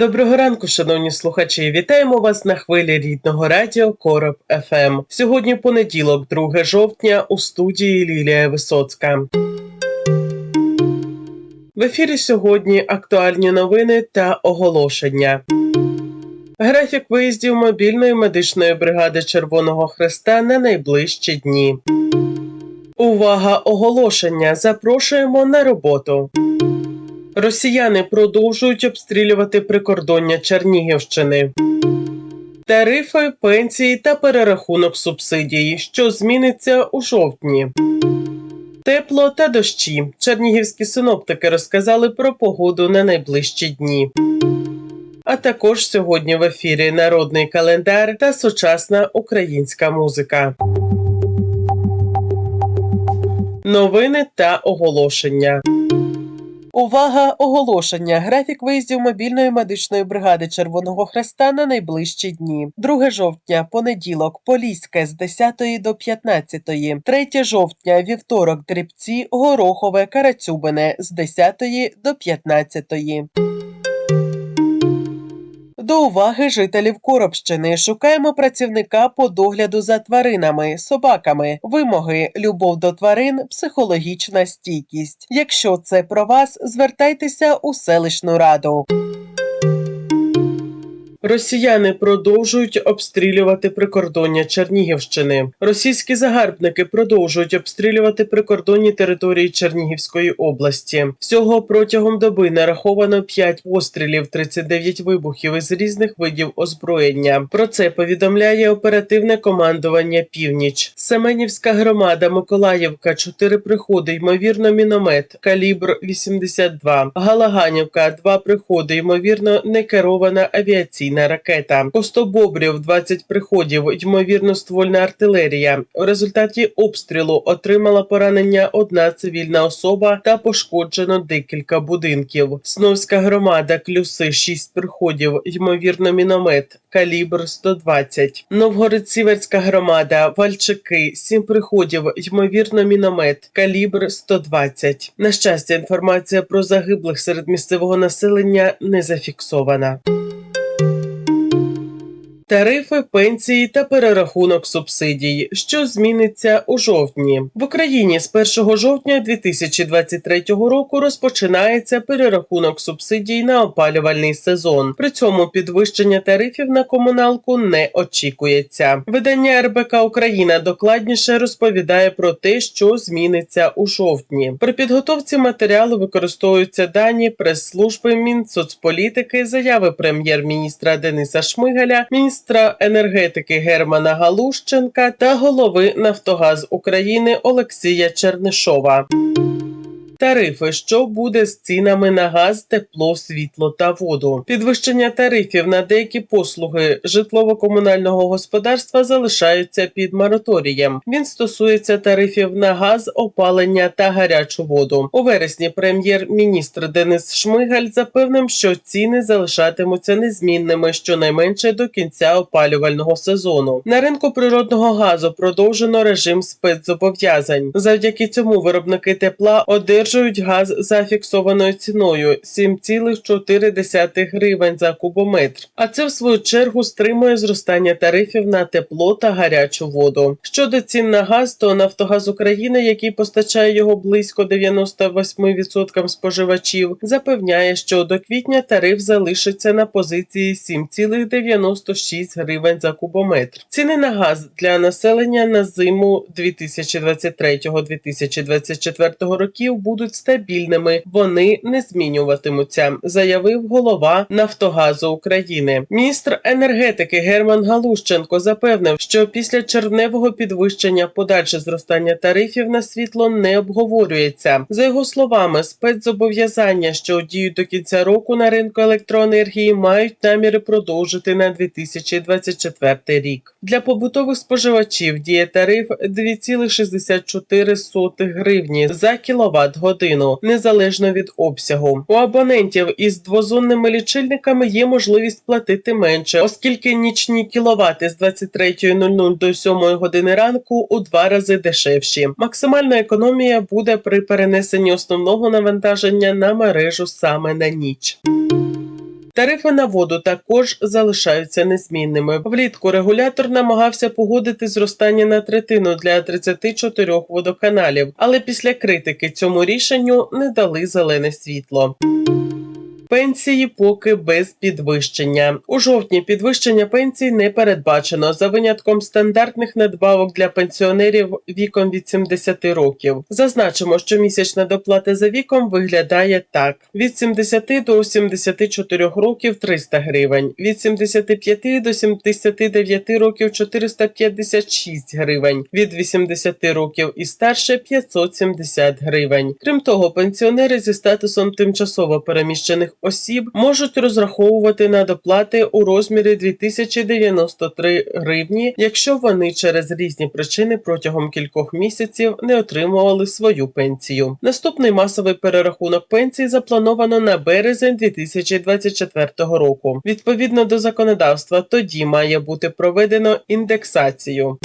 Доброго ранку, шановні слухачі. Вітаємо вас на хвилі рідного радіо Короб ФМ. Сьогодні понеділок, 2 жовтня, у студії Лілія Висоцька. В ефірі сьогодні актуальні новини та оголошення. Графік виїздів мобільної медичної бригади Червоного Хреста на найближчі дні. Увага! Оголошення! Запрошуємо на роботу. Росіяни продовжують обстрілювати прикордоння Чернігівщини. Тарифи, пенсії та перерахунок субсидій, що зміниться у жовтні. Тепло та дощі. Чернігівські синоптики розказали про погоду на найближчі дні. А також сьогодні в ефірі народний календар та сучасна українська музика. Новини та оголошення. Увага! Оголошення. Графік виїздів мобільної медичної бригади Червоного Хреста на найближчі дні. 2 жовтня, понеділок, Поліське з 10 до 15. 3 жовтня, вівторок, Дрібці, Горохове, Карацюбине з 10 до 15. До уваги жителів Коробщини шукаємо працівника по догляду за тваринами, собаками, вимоги, любов до тварин, психологічна стійкість. Якщо це про вас, звертайтеся у селищну раду. Росіяни продовжують обстрілювати прикордоння Чернігівщини. Російські загарбники продовжують обстрілювати прикордонні території Чернігівської області. Всього протягом доби нараховано 5 пострілів, 39 вибухів із різних видів озброєння. Про це повідомляє оперативне командування Північ. Семенівська громада, Миколаївка, 4 приходи, ймовірно, міномет, калібр 82. Галаганівка, 2 приходи, ймовірно, некерована авіаційна ракета. Костобобрів 20 приходів, ймовірно, ствольна артилерія. У результаті обстрілу отримала поранення одна цивільна особа та пошкоджено декілька будинків. Сновська громада, клюси 6 приходів, ймовірно, міномет. Калібр 120. Новгород-Сіверська громада, Вальчики, 7 приходів, ймовірно, міномет, калібр 120. На щастя, інформація про загиблих серед місцевого населення не зафіксована. Тарифи, пенсії та перерахунок субсидій, що зміниться у жовтні в Україні з 1 жовтня 2023 року розпочинається перерахунок субсидій на опалювальний сезон. При цьому підвищення тарифів на комуналку не очікується. Видання РБК Україна докладніше розповідає про те, що зміниться у жовтні. При підготовці матеріалу використовуються дані прес-служби Мінсоцполітики, заяви прем'єр-міністра Дениса Шмигаля, міністра енергетики Германа Галущенка та голови Нафтогаз України Олексія Чернишова. Тарифи, що буде з цінами на газ, тепло, світло та воду. Підвищення тарифів на деякі послуги житлово-комунального господарства залишаються під мораторієм. Він стосується тарифів на газ, опалення та гарячу воду. У вересні прем'єр-міністр Денис Шмигаль запевнив, що ціни залишатимуться незмінними щонайменше до кінця опалювального сезону. На ринку природного газу продовжено режим спецзобов'язань. Завдяки цьому виробники тепла одержують газ за фіксованою ціною 7,4 гривень за кубометр. А це в свою чергу стримує зростання тарифів на тепло та гарячу воду. Щодо цін на газ, то Нафтогаз України, який постачає його близько 98% споживачів, запевняє, що до квітня тариф залишиться на позиції 7,96 гривень за кубометр. Ціни на газ для населення на зиму 2023-2024 років будуть будуть стабільними, вони не змінюватимуться, заявив голова Нафтогазу України. Міністр енергетики Герман Галущенко запевнив, що після червневого підвищення подальше зростання тарифів на світло не обговорюється. За його словами, спецзобов'язання, що діють до кінця року на ринку електроенергії, мають наміри продовжити на 2024 рік. Для побутових споживачів діє тариф 2,64 гривні за кіловат годину, незалежно від обсягу. У абонентів із двозонними лічильниками є можливість платити менше, оскільки нічні кіловати з 23.00 до 7 години ранку у два рази дешевші. Максимальна економія буде при перенесенні основного навантаження на мережу саме на ніч. Тарифи на воду також залишаються незмінними. Влітку регулятор намагався погодити зростання на третину для 34 водоканалів, але після критики цьому рішенню не дали зелене світло. Пенсії поки без підвищення. У жовтні підвищення пенсій не передбачено за винятком стандартних надбавок для пенсіонерів віком від 70 років. Зазначимо, що місячна доплата за віком виглядає так: від 70 до 74 років 300 гривень, від 75 до 79 років 456 гривень, від 80 років і старше 570 гривень. Крім того, пенсіонери зі статусом тимчасово переміщених осіб можуть розраховувати на доплати у розмірі 2093 гривні, якщо вони через різні причини протягом кількох місяців не отримували свою пенсію. Наступний масовий перерахунок пенсій заплановано на березень 2024 року. Відповідно до законодавства, тоді має бути проведено індексацію.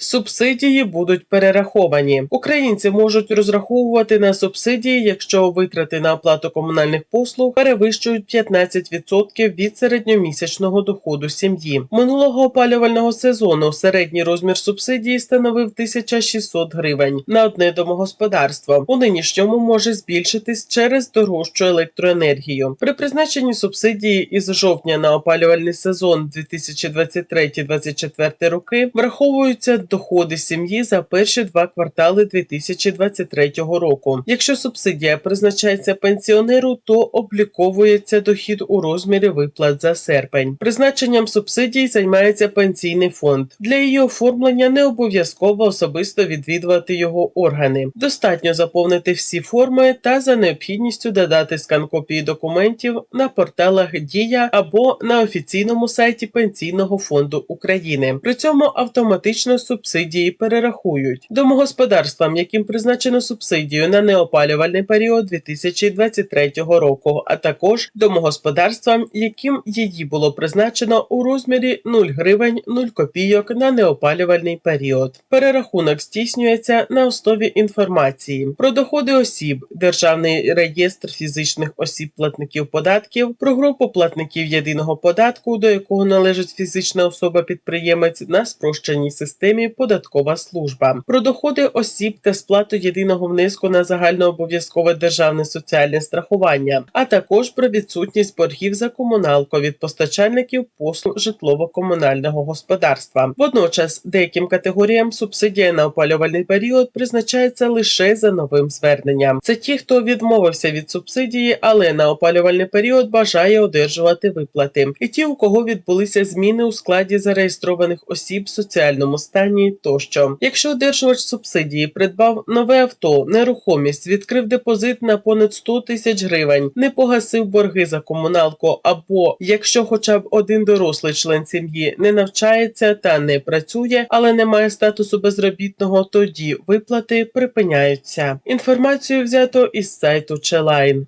Субсидії будуть перераховані. Українці можуть розраховувати на субсидії, якщо витрати на оплату комунальних послуг перевищують 15% від середньомісячного доходу сім'ї. Минулого опалювального сезону середній розмір субсидії становив 1600 гривень на одне домогосподарство. У нинішньому може збільшитись через дорожчу електроенергію. При призначенні субсидії із жовтня на опалювальний сезон 2023-2024 роки враховуються доходи сім'ї за перші два квартали 2023 року. Якщо субсидія призначається пенсіонеру, то обліковується дохід у розмірі виплат за серпень. Призначенням субсидій займається пенсійний фонд. Для її оформлення не обов'язково особисто відвідувати його органи. Достатньо заповнити всі форми та за необхідністю додати скан копії документів на порталах Дія або на офіційному сайті Пенсійного фонду України. При цьому автоматично субсидії перерахують домогосподарствам, яким призначено субсидію на неопалювальний період 2023 року, а також домогосподарствам, яким її було призначено у розмірі 0 гривень 0 копійок на неопалювальний період. Перерахунок здійснюється на основі інформації про доходи осіб, державний реєстр фізичних осіб платників податків, про групу платників єдиного податку, до якого належить фізична особа-підприємець на спрощеній системі Податкова служба, про доходи осіб та сплату єдиного внеску на загальнообов'язкове державне соціальне страхування, а також про відсутність боргів за комуналку від постачальників послуг житлово-комунального господарства. Водночас деяким категоріям субсидія на опалювальний період призначається лише за новим зверненням. Це ті, хто відмовився від субсидії, але на опалювальний період бажає одержувати виплати, і ті, у кого відбулися зміни у складі зареєстрованих осіб в соціальному стані тощо. Якщо одержувач субсидії придбав нове авто, нерухомість, відкрив депозит на понад 100 тисяч гривень, не погасив борги за комуналку, або якщо хоча б один дорослий член сім'ї не навчається та не працює, але не має статусу безробітного, тоді виплати припиняються. Інформацію взято із сайту Челайн.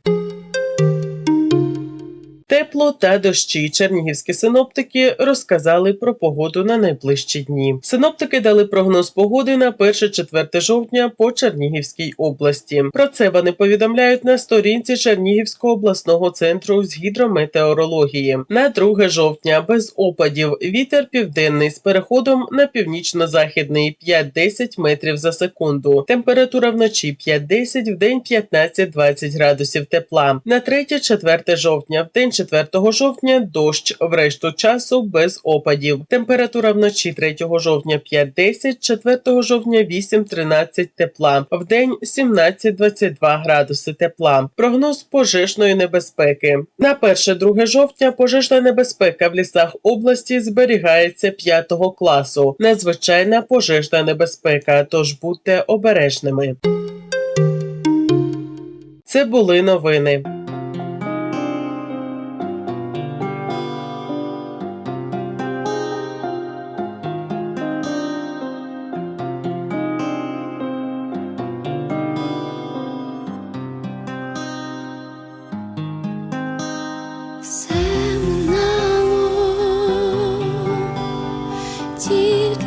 Тепло та дощі. Чернігівські синоптики розказали про погоду на найближчі дні. Синоптики дали прогноз погоди на 1-4 жовтня по Чернігівській області. Про це вони повідомляють на сторінці Чернігівського обласного центру з гідрометеорології. На 2 жовтня без опадів. Вітер південний з переходом на північно-західний 5-10 метрів за секунду. Температура вночі 5-10, в день 15-20 градусів тепла. На 3-4 жовтня в день 4 жовтня дощ, в решту часу без опадів. Температура вночі 3 жовтня 5-10, 4 жовтня 8-13 тепла, в день 17-22 градуси тепла. Прогноз пожежної небезпеки. На 1-2 жовтня пожежна небезпека в лісах області зберігається 5 класу. Надзвичайна пожежна небезпека, тож будьте обережними. Це були новини.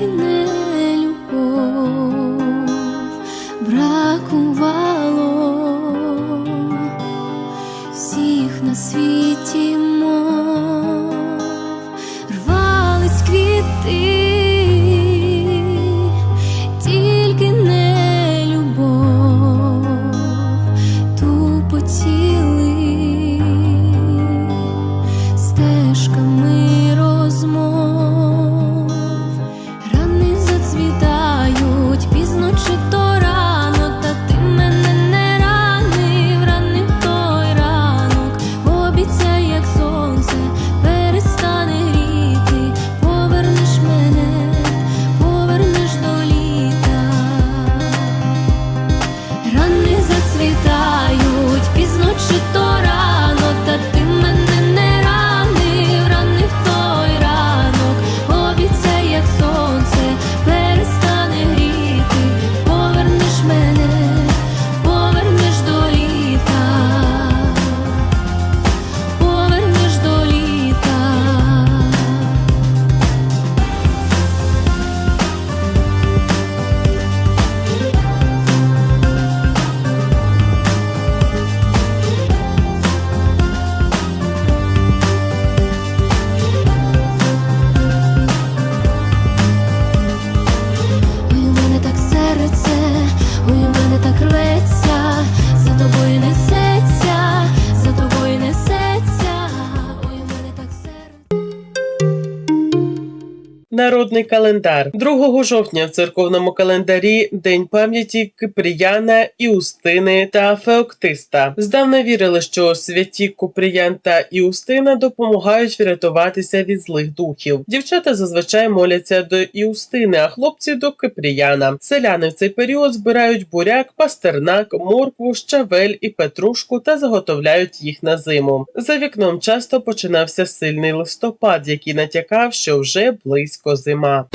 nothing Народний календар 2 жовтня в церковному календарі День пам'яті Кипріяна, Іустини та Феоктиста. Здавна вірили, що святі Купріян та Іустина допомагають врятуватися від злих духів. Дівчата зазвичай моляться до Іустини, а хлопці до Кипріяна. Селяни в цей період збирають буряк, пастернак, моркву, щавель і петрушку та заготовляють їх на зиму. За вікном часто починався сильний листопад, який натякав, що вже близько зима.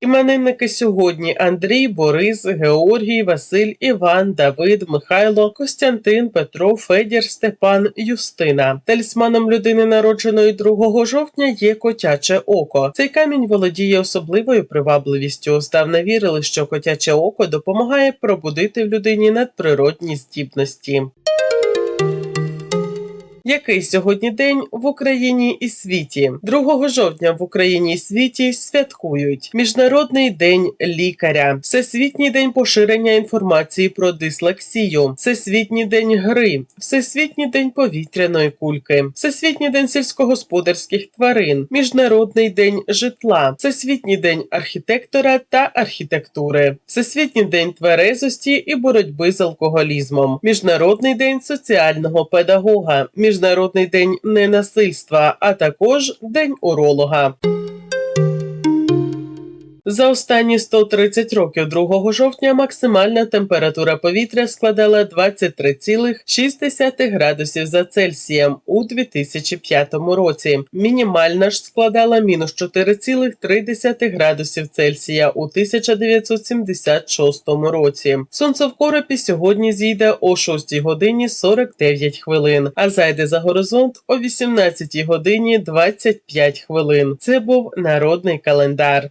Іменинники сьогодні Андрій, Борис, Георгій, Василь, Іван, Давид, Михайло, Костянтин, Петро, Федір, Степан, Юстина. Талісманом людини, народженої 2 жовтня, є котяче око. Цей камінь володіє особливою привабливістю. Здавна вірили, що котяче око допомагає пробудити в людині надприродні здібності. Який сьогодні день в Україні і світі? 2 жовтня в Україні і світі святкують Міжнародний день лікаря, Всесвітній день поширення інформації про дислексію, Всесвітній день гри, Всесвітній день повітряної кульки, Всесвітній день сільськогосподарських тварин, Міжнародний день житла, Всесвітній день архітектора та архітектури, Всесвітній день тверезості і боротьби з алкоголізмом, Міжнародний день соціального педагога. Міжнародний день ненасильства, а також День уролога. За останні 130 років 2 жовтня максимальна температура повітря складала 23,6 градусів за Цельсієм у 2005 році. Мінімальна ж складала мінус 4,3 градусів Цельсія у 1976 році. Сонце в коропі сьогодні зійде о 6 годині 49 хвилин, а зайде за горизонт о 18 годині 25 хвилин. Це був народний календар.